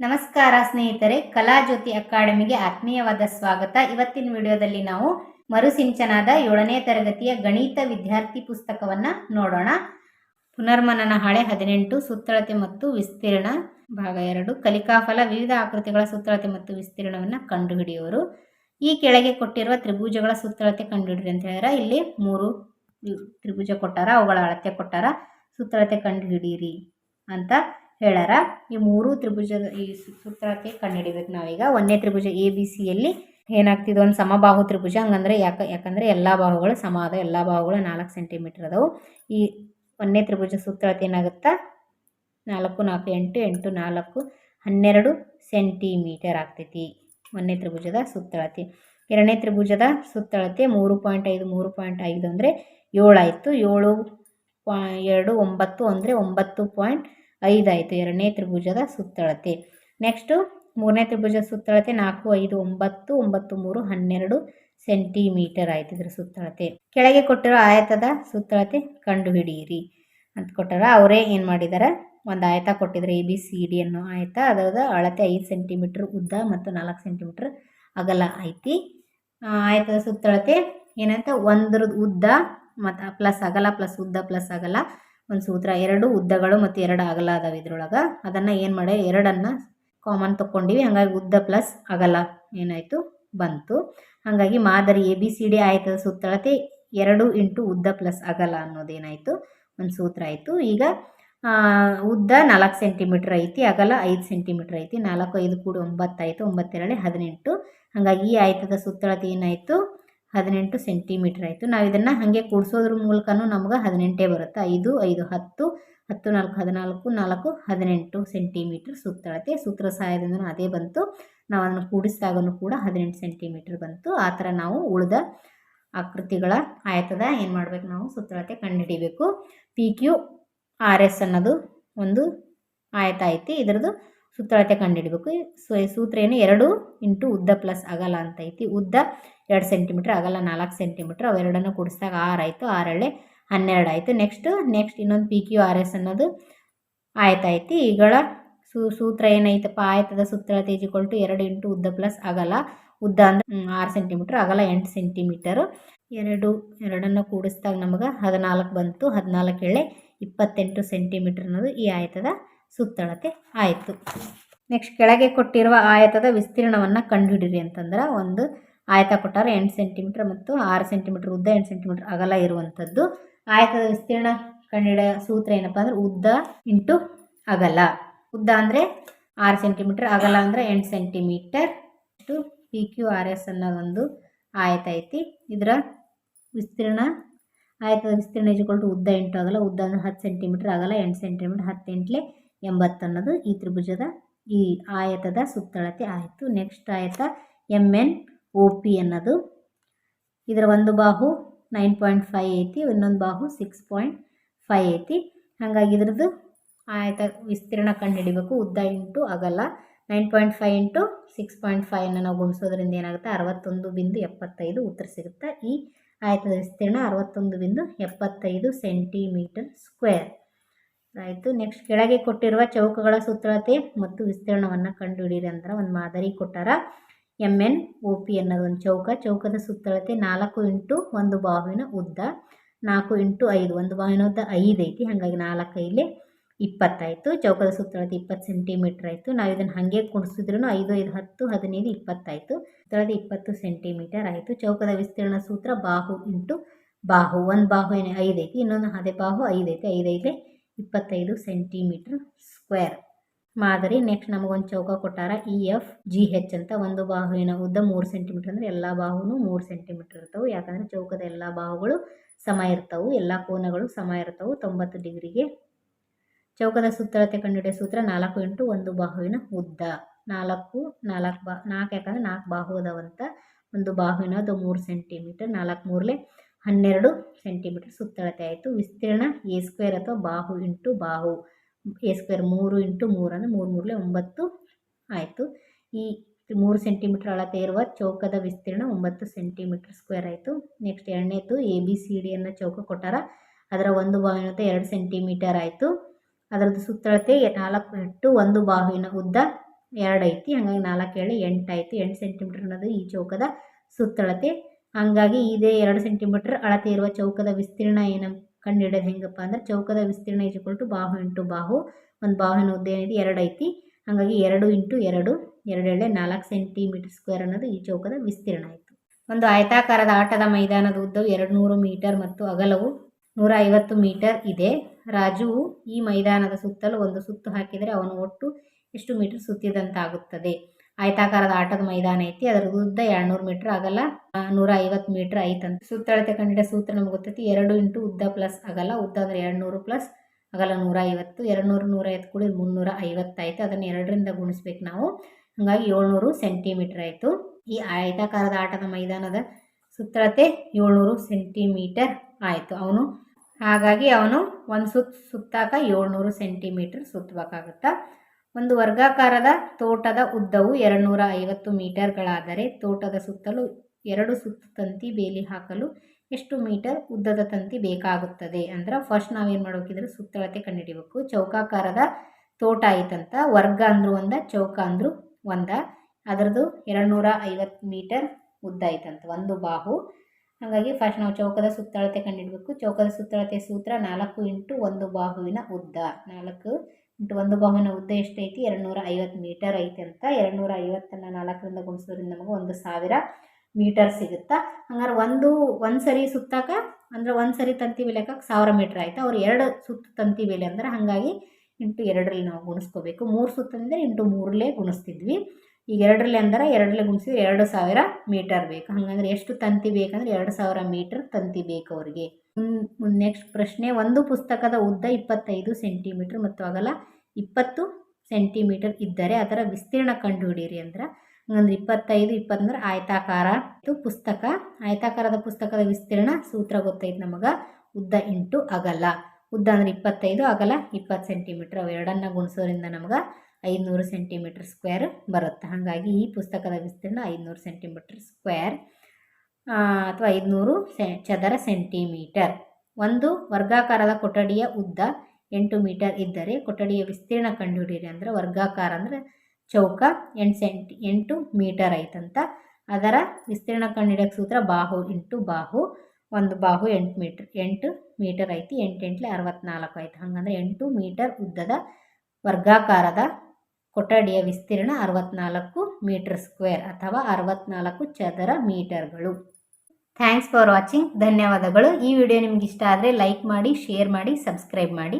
ನಮಸ್ಕಾರ ಸ್ನೇಹಿತರೆ ಕಲಾಜ್ಯೋತಿ ಅಕಾಡೆಮಿಗೆ ಆತ್ಮೀಯವಾದ ಸ್ವಾಗತ. ಇವತ್ತಿನ ವಿಡಿಯೋದಲ್ಲಿ ನಾವು ಮರುಸಿಂಚನಾದ ಏಳನೇ ತರಗತಿಯ ಗಣಿತ ವಿದ್ಯಾರ್ಥಿ ಪುಸ್ತಕವನ್ನ ನೋಡೋಣ. ಪುನರ್ಮನನ ಹಾಳೆ ಹದಿನೆಂಟು, ಸುತ್ತಳತೆ ಮತ್ತು ವಿಸ್ತೀರ್ಣ ಭಾಗ ಎರಡು. ಕಲಿಕಾಫಲ ವಿವಿಧ ಆಕೃತಿಗಳ ಸುತ್ತಳತೆ ಮತ್ತು ವಿಸ್ತೀರ್ಣವನ್ನು ಕಂಡುಹಿಡಿಯುವರು. ಈ ಕೆಳಗೆ ಕೊಟ್ಟಿರುವ ತ್ರಿಭುಜಗಳ ಸುತ್ತಳತೆ ಕಂಡುಹಿಡಿರಿ ಅಂತ ಹೇಳಿದ್ರೆ ಇಲ್ಲಿ ಮೂರು ತ್ರಿಭುಜ ಕೊಟ್ಟಾರ, ಅವುಗಳ ಅಳತೆ ಕೊಟ್ಟಾರ. ಸುತ್ತಳತೆ ಕಂಡುಹಿಡಿಯಿರಿ ಅಂತ ಹೇಳ್ಯಾರ ಈ ಮೂರು ತ್ರಿಭುಜದ ಈ ಸೂತ್ರಕ್ಕೆ ಕಂಡುಹಿಡಿಬೇಕು ನಾವೀಗ. ಒಂದನೇ ತ್ರಿಭುಜ ಎ ಬಿ ಸಿಯಲ್ಲಿ ಏನಾಗ್ತಿದೆ? ಒಂದು ಸಮಬಾಹು ತ್ರಿಭುಜ. ಹಂಗಂದ್ರೆ ಯಾಕೆ ಯಾಕಂದರೆ ಎಲ್ಲ ಬಾಹುಗಳು ಸಮ ಅದ. ಎಲ್ಲ ಬಾಹುಗಳು ನಾಲ್ಕು ಸೆಂಟಿಮೀಟರ್ ಅದಾವು. ಈ ಒಂದನೇ ತ್ರಿಭುಜ ಸುತ್ತಳತೆ ಏನಾಗುತ್ತಾ? ನಾಲ್ಕು ನಾಲ್ಕು, ಎಂಟು ಎಂಟು, ನಾಲ್ಕು, ಹನ್ನೆರಡು ಸೆಂಟಿಮೀಟರ್ ಆಗ್ತೈತಿ ಒಂದನೇ ತ್ರಿಭುಜದ ಸುತ್ತಳತೆ ಎರಡನೇ ತ್ರಿಭುಜದ ಸುತ್ತಳತೆ ಮೂರು ಪಾಯಿಂಟ್ ಐದು, ಮೂರು ಪಾಯಿಂಟ್ ಐದು ಅಂದರೆ ಏಳು ಆಯಿತು ಏಳು, ಪಾ ಎರಡು, ಒಂಬತ್ತು ಅಂದರೆ ಒಂಬತ್ತು ಪಾಯಿಂಟ್ ಐದು ಆಯಿತು ಎರಡನೇ ತ್ರಿಭುಜದ ಸುತ್ತಳತೆ. ನೆಕ್ಸ್ಟು ಮೂರನೇ ತ್ರಿಭುಜ ಸುತ್ತಳತೆ ನಾಲ್ಕು, ಐದು, ಒಂಬತ್ತು ಒಂಬತ್ತು, ಮೂರು, ಹನ್ನೆರಡು ಸೆಂಟಿಮೀಟರ್ ಆಯ್ತು ಇದರ ಸುತ್ತಳತೆ. ಕೆಳಗೆ ಕೊಟ್ಟಿರೋ ಆಯತದ ಸುತ್ತಳತೆ ಕಂಡುಹಿಡಿಯಿರಿ ಅಂತ ಕೊಟ್ಟಾರ. ಅವರೇ ಏನು ಮಾಡಿದ್ದಾರೆ ಒಂದು ಆಯತ ಕೊಟ್ಟಿದ್ದಾರೆ ಎ ಬಿ ಸಿ ಡಿ ಅನ್ನೋ ಆಯತ. ಅದರ ಅಳತೆ ಐದು ಸೆಂಟಿಮೀಟ್ರ್ ಉದ್ದ ಮತ್ತು ನಾಲ್ಕು ಸೆಂಟಿಮೀಟ್ರ್ ಅಗಲ ಐತಿ. ಆಯತದ ಸುತ್ತಳತೆ ಏನಂತ? ಒಂದ್ರದ್ದು ಉದ್ದ ಮತ್ತು ಪ್ಲಸ್ ಅಗಲ, ಪ್ಲಸ್ ಉದ್ದ, ಪ್ಲಸ್ ಅಗಲ. ಒಂದು ಸೂತ್ರ. ಎರಡು ಉದ್ದಗಳು ಮತ್ತು ಎರಡು ಅಗಲ ಅದಾವೆ ಇದ್ರೊಳಗೆ. ಅದನ್ನು ಏನು ಮಾಡಿ ಎರಡನ್ನು ಕಾಮನ್ ತೊಗೊಂಡಿವಿ ಹಾಗಾಗಿ ಉದ್ದ ಪ್ಲಸ್ ಅಗಲ ಏನಾಯಿತು? ಬಂತು. ಹಾಗಾಗಿ ಮಾದರಿ ಎ ಬಿ ಸಿ ಡಿ ಆಯ್ತದ ಸುತ್ತಳತೆ ಎರಡು ಇಂಟು ಉದ್ದ ಪ್ಲಸ್ ಅಗಲ ಅನ್ನೋದೇನಾಯಿತು ಒಂದು ಸೂತ್ರ ಆಯಿತು. ಈಗ ಉದ್ದ ನಾಲ್ಕು ಸೆಂಟಿಮೀಟ್ರ್ ಐತಿ, ಅಗಲ ಐದು ಸೆಂಟಿಮೀಟ್ರ್ ಐತಿ. ನಾಲ್ಕು ಐದು ಕೂಡಿ ಒಂಬತ್ತಾಯಿತು ಒಂಬತ್ತೆರಡು ಹದಿನೆಂಟು. ಹಾಗಾಗಿ ಈ ಆಯ್ತದ ಸುತ್ತಳತೆ ಏನಾಯಿತು? ಹದಿನೆಂಟು ಸೆಂಟಿಮೀಟ್ರ್ ಆಯಿತು. ನಾವು ಇದನ್ನು ಹಾಗೆ ಕೂಡಿಸೋದ್ರ ಮೂಲಕನೂ ನಮ್ಗೆ ಹದಿನೆಂಟೇ ಬರುತ್ತೆ. ಐದು ಐದು, ಹತ್ತು ಹತ್ತು, ನಾಲ್ಕು, ಹದಿನಾಲ್ಕು, ನಾಲ್ಕು, ಹದಿನೆಂಟು ಸೆಂಟಿಮೀಟ್ರ್ ಸುತ್ತಳತೆ ಸೂತ್ರ ಸಹಾಯದಿಂದ ಅದೇ ಬಂತು. ನಾವು ಅದನ್ನು ಕೂಡಿಸಿದಾಗನೂ ಕೂಡ ಹದಿನೆಂಟು ಸೆಂಟಿಮೀಟ್ರ್ ಬಂತು. ಆ ಥರ ನಾವು ಉಳಿದ ಆಕೃತಿಗಳ ಆಯತದ ಏನು ಮಾಡ್ಬೇಕು ನಾವು? ಸುತ್ತಳತೆ ಕಂಡುಹಿಡಿಬೇಕು. ಪಿ ಕ್ಯೂ ಆರ್ ಎಸ್ ಅನ್ನೋದು ಒಂದು ಆಯತ ಐತಿ. ಇದ್ರದ್ದು ಸುತ್ತಳತೆ ಕಂಡುಹಿಡಬೇಕು ಸೊ, ಸೂತ್ರ ಏನು? ಎರಡು ಇಂಟು ಉದ್ದ ಪ್ಲಸ್ ಅಗಲ ಅಂತ ಐತಿ. ಉದ್ದ ಎರಡು ಸೆಂಟಿಮೀಟ್ರ್, ಅಗಲ ನಾಲ್ಕು ಸೆಂಟಿಮೀಟ್ರ್ ಅವೆರಡನ್ನು ಕೂಡಿಸಿದಾಗ ಆರು ಆಯಿತು. ಆರಳೆ ಹನ್ನೆರಡು ಆಯಿತು. ನೆಕ್ಸ್ಟ್ ನೆಕ್ಸ್ಟ್ ಇನ್ನೊಂದು ಪಿ ಕ್ಯೂ ಆರ್ ಎಸ್ ಅನ್ನೋದು ಆಯತ ಐತಿ. ಈಗಳ ಸೂ, ಸೂತ್ರ ಏನೈತಪ್ಪ? ಆಯತದ ಅಳತೆ ಟು ಎರಡು ಇಂಟು ಉದ್ದ ಪ್ಲಸ್ ಅಗಲ. ಉದ್ದ ಅಂದ್ರೆ ಆರು ಸೆಂಟಿಮೀಟ್ರ್, ಅಗಲ ಎಂಟು ಸೆಂಟಿಮೀಟರು. ಎರಡು, ಎರಡನ್ನು ಕೂಡಿಸಿದಾಗ ನಮಗೆ ಹದಿನಾಲ್ಕು ಬಂತು. ಹದಿನಾಲ್ಕು ಎಳೆ ಇಪ್ಪತ್ತೆಂಟು ಸೆಂಟಿಮೀಟರ್ ಅನ್ನೋದು ಈ ಆಯತದ ಸುತ್ತಳತೆ ಆಯಿತು. ನೆಕ್ಸ್ಟ್ ಕೆಳಗೆ ಕೊಟ್ಟಿರುವ ಆಯತದ ವಿಸ್ತೀರ್ಣವನ್ನು ಕಂಡುಹಿಡಿರಿ ಅಂತಂದ್ರೆ ಒಂದು ಆಯತ ಕೊಟ್ಟಾರೆ ಎಂಟು ಸೆಂಟಿಮೀಟ್ರ್ ಮತ್ತು ಆರು ಸೆಂಟಿಮೀಟ್ರ್ ಉದ್ದ, ಎಂಟು ಸೆಂಟಿಮೀಟ್ರ್ ಅಗಲ ಇರುವಂಥದ್ದು ಆಯತದ ವಿಸ್ತೀರ್ಣ ಕಂಡುಹಿಡಿಯ ಸೂತ್ರ ಏನಪ್ಪ ಅಂದ್ರೆ ಉದ್ದ ಇಂಟು ಅಗಲ. ಉದ್ದ ಅಂದರೆ ಆರು ಸೆಂಟಿಮೀಟ್ರ್ ಅಗಲ ಅಂದರೆ ಎಂಟು ಸೆಂಟಿಮೀಟರ್ ಇಷ್ಟು ಪಿ ಕ್ಯೂ ಆರ್ ಎಸ್ ಅನ್ನೋ ಒಂದು ಆಯತ ಐತಿ. ಇದರ ವಿಸ್ತೀರ್ಣ, ಆಯತದ ವಿಸ್ತೀರ್ಣ ಇಜ್ಕೊಳ್ಟು ಉದ್ದ ಎಂಟು ಅಗಲ. ಉದ್ದ ಅಂದರೆ ಹತ್ತು ಸೆಂಟಿಮೀಟ್ರ್ ಅಗಲ ಎಂಟು ಸೆಂಟಿಮೀಟ್ರ್ ಹತ್ತು ಎಂಟ್ಲೆ ಎಂಬತ್ತು ಈ ತ್ರಿಭುಜದ ಈ ಆಯತದ ಸುತ್ತಳತೆ ಆಯಿತು. ನೆಕ್ಸ್ಟ್ ಆಯತ ಎಂ ಎನ್ ಒ ಪಿ ಅನ್ನೋದು. ಇದರ ಒಂದು ಬಾಹು ನೈನ್ ಪಾಯಿಂಟ್ ಫೈವ್ ಐತಿ, ಇನ್ನೊಂದು ಬಾಹು ಸಿಕ್ಸ್ ಪಾಯಿಂಟ್ ಫೈ ಐತಿ. ಹಾಗಾಗಿ ಇದ್ರದ್ದು ಆಯತ ವಿಸ್ತೀರ್ಣ ಕಂಡುಹಿಡಿಬೇಕು. ಉದ್ದ ಇಂಟು ಅಗಲ nine point five into six point ಫೈವನ್ನು ನಾವು ಗುಣಿಸೋದ್ರಿಂದ ಏನಾಗುತ್ತೆ? ಅರವತ್ತೊಂದು ಬಿಂದು ಎಪ್ಪತ್ತೈದು ಉತ್ತರ ಸಿಗುತ್ತೆ. ಈ ಆಯತದ ವಿಸ್ತೀರ್ಣ ಅರವತ್ತೊಂದು ಬಿಂದು ಎಪ್ಪತ್ತೈದು ಸೆಂಟಿಮೀಟರ್ ಸ್ಕ್ವೇರ್ ಆಯಿತು. ನೆಕ್ಸ್ಟ್ ಕೆಳಗೆ ಕೊಟ್ಟಿರುವ ಚೌಕಗಳ ಸೂತ್ರತೆ ಮತ್ತು ವಿಸ್ತೀರ್ಣವನ್ನು ಕಂಡುಹಿಡಿಯಿರಿ ಅಂದ್ರೆ ಒಂದು ಮಾದರಿ ಕೊಟ್ಟಾರ. ಎಂ ಎನ್ ಒ ಪಿ ಅನ್ನೋದು ಒಂದು ಚೌಕ. ಚೌಕದ ಸುತ್ತಳತೆ ನಾಲ್ಕು ಇಂಟು ಒಂದು ಬಾಹುವಿನ ಉದ್ದ. ನಾಲ್ಕು ಇಂಟು ಐದು. ಒಂದು ಬಾಹುವಿನ ಉದ್ದ ಐದು ಐತಿ. ಹಾಗಾಗಿ ನಾಲ್ಕು ಐಲಿ ಇಪ್ಪತ್ತಾಯಿತು ಚೌಕದ ಸುತ್ತಳತೆ ಇಪ್ಪತ್ತು ಸೆಂಟಿಮೀಟ್ರ್ ಆಯಿತು. ನಾವು ಇದನ್ನು ಹಾಗೆ ಕುಣಿಸಿದ್ರೂ ಐದು ಐದು, ಹತ್ತು, ಹದಿನೈದು ಇಪ್ಪತ್ತಾಯಿತು ಸುತ್ತಳತೆ ಇಪ್ಪತ್ತು ಸೆಂಟಿಮೀಟರ್ ಆಯಿತು. ಚೌಕದ ವಿಸ್ತೀರ್ಣ ಸೂತ್ರ ಬಾಹು ಇಂಟು ಬಾಹು. ಒಂದು ಬಾಹು ಏನು ಐದು ಐತಿ. ಇನ್ನೊಂದು ಅದೇ ಬಾಹು ಐದು ಐತಿ. ಐದು ಐದಲೆ ಇಪ್ಪತ್ತೈದು ಸೆಂಟಿಮೀಟ್ರ್ ಸ್ಕ್ವೇರ್. ಮಾದರಿ ನೆಕ್ಸ್ಟ್ ನಮಗೊಂದು ಚೌಕ ಕೊಟ್ಟಾರ ಇ ಎಫ್ ಜಿ ಹೆಚ್ ಅಂತ. ಒಂದು ಬಾಹುವಿನ ಉದ್ದ ಮೂರು ಸೆಂಟಿಮೀಟ್ರ್ ಅಂದರೆ ಎಲ್ಲ ಬಾಹುನು ಮೂರು ಸೆಂಟಿಮೀಟ್ರ್ ಇರ್ತವೆ. ಯಾಕಂದರೆ ಚೌಕದ ಎಲ್ಲ ಬಾಹುಗಳು ಸಮ ಇರ್ತವೆ. ಎಲ್ಲ ಕೋನಗಳು ಸಮ ಇರ್ತವೆ. ತೊಂಬತ್ತು ಡಿಗ್ರಿಗೆ. ಚೌಕದ ಸುತ್ತಳತೆ ಕಂಡುಹಿಡಿಯ ಸೂತ್ರ ನಾಲ್ಕು ಇಂಟು ಒಂದು ಬಾಹುವಿನ ಉದ್ದ. ನಾಲ್ಕು ನಾಲ್ಕು ಬಾ, ನಾಲ್ಕು ಯಾಕಂದರೆ ನಾಲ್ಕು ಬಾಹು ಅದಾವಂತ. ಒಂದು ಬಾಹುವಿನ ಅದು ಮೂರು ಸೆಂಟಿಮೀಟರ್. ನಾಲ್ಕು ಮೂರಲೆ ಹನ್ನೆರಡು ಸೆಂಟಿಮೀಟರ್ ಸುತ್ತಳತೆ ಆಯಿತು. ವಿಸ್ತೀರ್ಣ ಎ ಸ್ಕ್ವೇರ್ ಅಥವಾ ಬಾಹು ಇಂಟು ಬಾಹು ಎ ಸ್ಕ್ವೇರ್ ಮೂರು ಇಂಟು ಮೂರು ಅಂದರೆ ಮೂರು ಮೂರಲೇ ಒಂಬತ್ತು ಆಯಿತು. ಈ ಮೂರು ಸೆಂಟಿಮೀಟರ್ ಅಳತೆ ಇರುವ ಚೌಕದ ವಿಸ್ತೀರ್ಣ ಒಂಬತ್ತು ಸೆಂಟಿಮೀಟರ್ ಸ್ಕ್ವೇರ್ ಆಯಿತು. ನೆಕ್ಸ್ಟ್ ಎರಡನೇದು ಎ ಬಿ ಸಿ ಡಿ ಅನ್ನೋ ಚೌಕ ಕೊಟ್ಟಾರ. ಅದರ ಒಂದು ಬಾಹುವಿನ ಎರಡು ಸೆಂಟಿಮೀಟರ್ ಆಯಿತು. ಅದರದ್ದು ಸುತ್ತಳತೆ ನಾಲ್ಕು ಇಂಟು ಒಂದು ಬಾಹುವಿನ ಉದ್ದ ಎರಡು ಐತಿ ಹಾಗಾಗಿ ನಾಲ್ಕು ಏಳು ಎಂಟು ಆಯಿತು. ಎಂಟು ಸೆಂಟಿಮೀಟರ್ ಅನ್ನೋದು ಈ ಚೌಕದ ಸುತ್ತಳತೆ. ಹಾಗಾಗಿ ಇದೇ ಎರಡು ಸೆಂಟಿಮೀಟರ್ ಅಳತೆ ಇರುವ ಚೌಕದ ವಿಸ್ತೀರ್ಣ ಏನು ಕಂಡುಹಿಡಿಯೋದು ಹೆಂಗಪ್ಪ ಅಂದ್ರೆ ಚೌಕದ ವಿಸ್ತೀರ್ಣ ಈಸ್ ಟು ಬಾಹು ಇಂಟು ಬಾಹು, ಒಂದು ಬಾಹುವಿನ ಉದ್ದ ಏನಿದೆ ಎರಡು ಐತಿ. ಹಾಗಾಗಿ ಎರಡು ಇಂಟು ಎರಡು ಎರಡೆರಡೆ ನಾಲ್ಕು ಸೆಂಟಿಮೀಟರ್ ಸ್ಕ್ವೇರ್ ಅನ್ನೋದು ಈ ಚೌಕದ ವಿಸ್ತೀರ್ಣ ಆಯಿತು. ಒಂದು ಆಯತಾಕಾರದ ಆಟದ ಮೈದಾನದ ಉದ್ದವು ಎರಡು ನೂರು ಮೀಟರ್ ಮತ್ತು ಅಗಲವು ನೂರ ಐವತ್ತು ಮೀಟರ್ ಇದೆ. ರಾಜು ಈ ಮೈದಾನದ ಸುತ್ತಲೂ ಒಂದು ಸುತ್ತು ಹಾಕಿದರೆ ಅವನು ಒಟ್ಟು ಎಷ್ಟು ಮೀಟರ್ ಸುತ್ತಿದಂತಾಗುತ್ತದೆ? ಆಯತಾಕಾರದ ಆಟದ ಮೈದಾನ ಐತಿ, ಅದರ ಉದ್ದ ಎರಡುನೂರು ಮೀಟರ್ ಆಗಲ್ಲ ನೂರ ಐವತ್ತು ಮೀಟರ್ ಐತಂತ. ಸುತ್ತಳತೆ ಕಂಡಿಡ ಸೂತ್ರ ನಮ್ಗೆ ಗೊತ್ತೈತಿ, ಎರಡು ಇಂಟು ಉದ್ದ ಪ್ಲಸ್ ಅಗಲ ಉದ್ದ ಅಂದರೆ ಎರಡ್ನೂರು ಪ್ಲಸ್ ಅಗಲ ನೂರ ಐವತ್ತು ಎರಡು ನೂರು ನೂರ ಐವತ್ತು ಕೂಡಿ ಮುನ್ನೂರ ಐವತ್ತಾಯಿತು ಅದನ್ನು ಎರಡರಿಂದ ಗುಣಿಸ್ಬೇಕು ನಾವು. ಹಾಗಾಗಿ ಏಳ್ನೂರು ಸೆಂಟಿಮೀಟರ್ ಆಯಿತು. ಈ ಆಯತಾಕಾರದ ಆಟದ ಮೈದಾನದ ಸುತ್ತಳತೆ ಏಳ್ನೂರು ಸೆಂಟಿಮೀಟರ್ ಆಯಿತು ಅವನು. ಹಾಗಾಗಿ ಅವನು ಒಂದು ಸುತ್ತ ಸುತ್ತಾಕ ಏಳ್ನೂರು ಸೆಂಟಿಮೀಟರ್ ಸುತ್ತಬೇಕಾಗುತ್ತಾ ಒಂದು ವರ್ಗಾಕಾರದ ತೋಟದ ಉದ್ದವು ಎರಡುನೂರ ಐವತ್ತು ಮೀಟರ್ಗಳಾದರೆ ತೋಟದ ಸುತ್ತಲೂ ಎರಡು ಸುತ್ತು ತಂತಿ ಬೇಲಿ ಹಾಕಲು ಎಷ್ಟು ಮೀಟರ್ ಉದ್ದದ ತಂತಿ ಬೇಕಾಗುತ್ತದೆ ಅಂದ್ರೆ ಫಸ್ಟ್ ನಾವೇನು ಮಾಡ್ಬೇಕಿದ್ರೆ ಸುತ್ತಳತೆ ಕಂಡುಹಿಡಿಬೇಕು. ಚೌಕಾಕಾರದ ತೋಟ ಐತಂತ, ವರ್ಗ ಅಂದ್ರು ಒಂದ, ಚೌಕ ಅಂದ್ರು ಒಂದ. ಅದರದ್ದು ಎರಡುನೂರ ಐವತ್ತು ಮೀಟರ್ ಉದ್ದ ಐತಂತ, ಒಂದು ಬಾಹು. ಹಾಗಾಗಿ ಫಸ್ಟ್ ನಾವು ಚೌಕದ ಸುತ್ತಳತೆ ಕಂಡುಹಿಡಬೇಕು. ಚೌಕದ ಸುತ್ತಳತೆ ಸೂತ್ರ ನಾಲ್ಕು ಇಂಟು ಒಂದು ಬಾಹುವಿನ ಉದ್ದ. ನಾಲ್ಕು ಇಂಟು ಒಂದು ಬಾಹುವಿನ ಉದ್ದ ಎಷ್ಟೈತಿ? ಎರಡುನೂರ ಐವತ್ತು ಮೀಟರ್ ಐತಿ ಅಂತ. ಎರಡುನೂರ ಐವತ್ತನ್ನ ನಾಲ್ಕರಿಂದ ಗುಣಿಸೋದ್ರಿಂದ ನಮಗೆ ಒಂದು ಸಾವಿರ ಮೀಟರ್ ಸಿಗುತ್ತಾ? ಹಂಗಾರೆ ಒಂದು ಒಂದು ಸರಿ ಸುತ್ತಾಕ, ಅಂದ್ರೆ ಒಂದು ಸರಿ ತಂತಿ ಬೆಲೆಕಕ್ಕೆ ಸಾವಿರ ಮೀಟ್ರ್ ಆಯ್ತು? ಅವ್ರು ಎರಡು ಸುತ್ತು ತಂತಿ ಬೆಲೆ ಅಂದ್ರೆ ಹಾಗಾಗಿ ಇಂಟು ಎರಡರಲ್ಲಿ ನಾವು ಗುಣಿಸ್ಕೋಬೇಕು. ಮೂರು ಸುತ್ತು ಅಂದರೆ ಇಂಟು ಮೂರಲ್ಲೇ ಗುಣಿಸ್ತಿದ್ವಿ. ಈಗ ಎರಡರಲ್ಲಿ ಅಂದ್ರೆ ಎರಡರಲ್ಲಿ ಗುಣಿಸಿದ್ರೆ ಎರಡು ಸಾವಿರ ಮೀಟರ್ ಬೇಕು. ಹಾಗಂದ್ರೆ ಎಷ್ಟು ತಂತಿ ಬೇಕಂದ್ರೆ ಎರಡು ಸಾವಿರ ಮೀಟರ್ ತಂತಿ ಬೇಕು ಅವರಿಗೆ. ನೆಕ್ಸ್ಟ್ ಪ್ರಶ್ನೆ, ಒಂದು ಪುಸ್ತಕದ ಉದ್ದ ಇಪ್ಪತ್ತೈದು ಸೆಂಟಿಮೀಟರ್ ಮತ್ತು ಅಗಲ ಇಪ್ಪತ್ತು ಸೆಂಟಿಮೀಟರ್ ಇದ್ದರೆ ಅದರ ವಿಸ್ತೀರ್ಣ ಕಂಡುಹಿಡಿಯಿರಿ ಅಂದ್ರೆ, ಹಂಗಂದ್ರೆ ಇಪ್ಪತ್ತೈದು ಇಪ್ಪತ್ತಂದ್ರೆ ಆಯತಾಕಾರ. ಇದು ಪುಸ್ತಕ, ಆಯತಾಕಾರದ ಪುಸ್ತಕದ ವಿಸ್ತೀರ್ಣ ಸೂತ್ರ ಗೊತ್ತೈತೆ ನಮಗೆ. ಉದ್ದ ಇಂಟು ಅಗಲ. ಉದ್ದ ಅಂದ್ರೆ ಇಪ್ಪತ್ತೈದು, ಅಗಲ ಇಪ್ಪತ್ತು ಸೆಂಟಿಮೀಟರ್ ಅವು ಎರಡನ್ನ ಗುಣಿಸೋದ್ರಿಂದ ನಮಗೆ ಐದುನೂರು ಸೆಂಟಿಮೀಟರ್ ಸ್ಕ್ವೇರ್ ಬರುತ್ತೆ. ಹಾಗಾಗಿ ಈ ಪುಸ್ತಕದ ವಿಸ್ತೀರ್ಣ ಐದುನೂರು ಸೆಂಟಿಮೀಟರ್ ಸ್ಕ್ವೇರ್ ಅಥವಾ ಐದುನೂರು ಸೆ, ಚದರ ಸೆಂಟಿಮೀಟರ್. ಒಂದು ವರ್ಗಾಕಾರದ ಕೊಠಡಿಯ ಉದ್ದ ಎಂಟು ಮೀಟರ್ ಇದ್ದರೆ ಕೊಠಡಿಯ ವಿಸ್ತೀರ್ಣ ಕಂಡುಹಿಡಿಯಿರಿ ಅಂದ್ರೆ ವರ್ಗಾಕಾರ ಅಂದರೆ ಚೌಕ ಎಂಟು ಸೆಂಟಿ, ಎಂಟು ಮೀಟರ್ ಐತಂತ ಅದರ ವಿಸ್ತೀರ್ಣ ಕಂಡುಹಿಡಿಯೋಕೆ ಸೂತ್ರ ಬಾಹು ಇಂಟು ಬಾಹು, ಒಂದು ಬಾಹು ಎಂಟು ಮೀಟ್ರ್, ಎಂಟು ಮೀಟರ್ ಐತಿ, ಎಂಟು ಎಂಟ್ಲೆ ಅರವತ್ನಾಲ್ಕು ಆಯ್ತು. ಹಾಗಂದ್ರೆ ಎಂಟು ಮೀಟರ್ ಉದ್ದದ ವರ್ಗಾಕಾರದ ಕೊಠಡಿಯ ವಿಸ್ತೀರ್ಣ ಅರವತ್ನಾಲ್ಕು ಮೀಟರ್ ಸ್ಕ್ವೇರ್ ಅಥವಾ ಅರವತ್ನಾಲ್ಕು ಚದರ ಮೀಟರ್ಗಳು. ಥ್ಯಾಂಕ್ಸ್ ಫಾರ್ ವಾಚಿಂಗ್ ಧನ್ಯವಾದಗಳು. ಈ ವಿಡಿಯೋ ನಿಮ್ಗೆ ಇಷ್ಟ ಆದರೆ ಲೈಕ್ ಮಾಡಿ ಶೇರ್ ಮಾಡಿ ಸಬ್ಸ್ಕ್ರೈಬ್ ಮಾಡಿ.